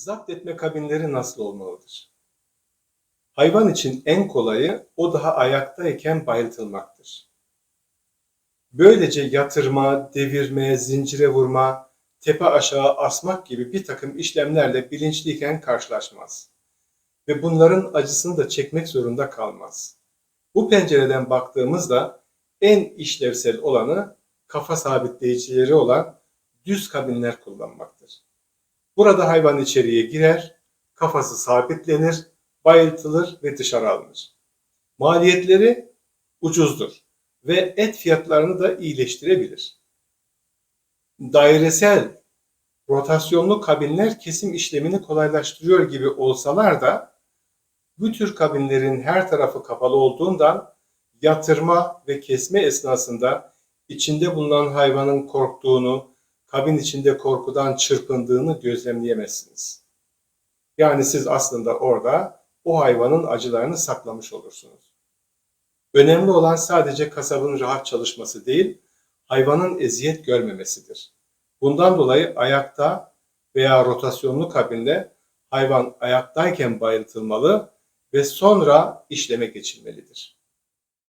Zapt etme kabinleri nasıl olmalıdır? Hayvan için en kolayı o daha ayaktayken bayıltılmaktır. Böylece yatırma, devirme, zincire vurma, tepe aşağı asmak gibi bir takım işlemlerle bilinçliyken karşılaşmaz. Ve bunların acısını da çekmek zorunda kalmaz. Bu pencereden baktığımızda en işlevsel olanı kafa sabitleyicileri olan düz kabinler kullanmaktır. Burada hayvan içeriye girer, kafası sabitlenir, bayıltılır ve dışarı alınır. Maliyetleri ucuzdur ve et fiyatlarını da iyileştirebilir. Dairesel, rotasyonlu kabinler kesim işlemini kolaylaştırıyor gibi olsalar da bu tür kabinlerin her tarafı kapalı olduğundan yatırma ve kesme esnasında içinde bulunan hayvanın korktuğunu, kabin içinde korkudan çırpındığını gözlemleyemezsiniz. Yani siz aslında orada o hayvanın acılarını saklamış olursunuz. Önemli olan sadece kasabın rahat çalışması değil, hayvanın eziyet görmemesidir. Bundan dolayı ayakta veya rotasyonlu kabinde hayvan ayaktayken bayıltılmalı ve sonra işleme geçilmelidir.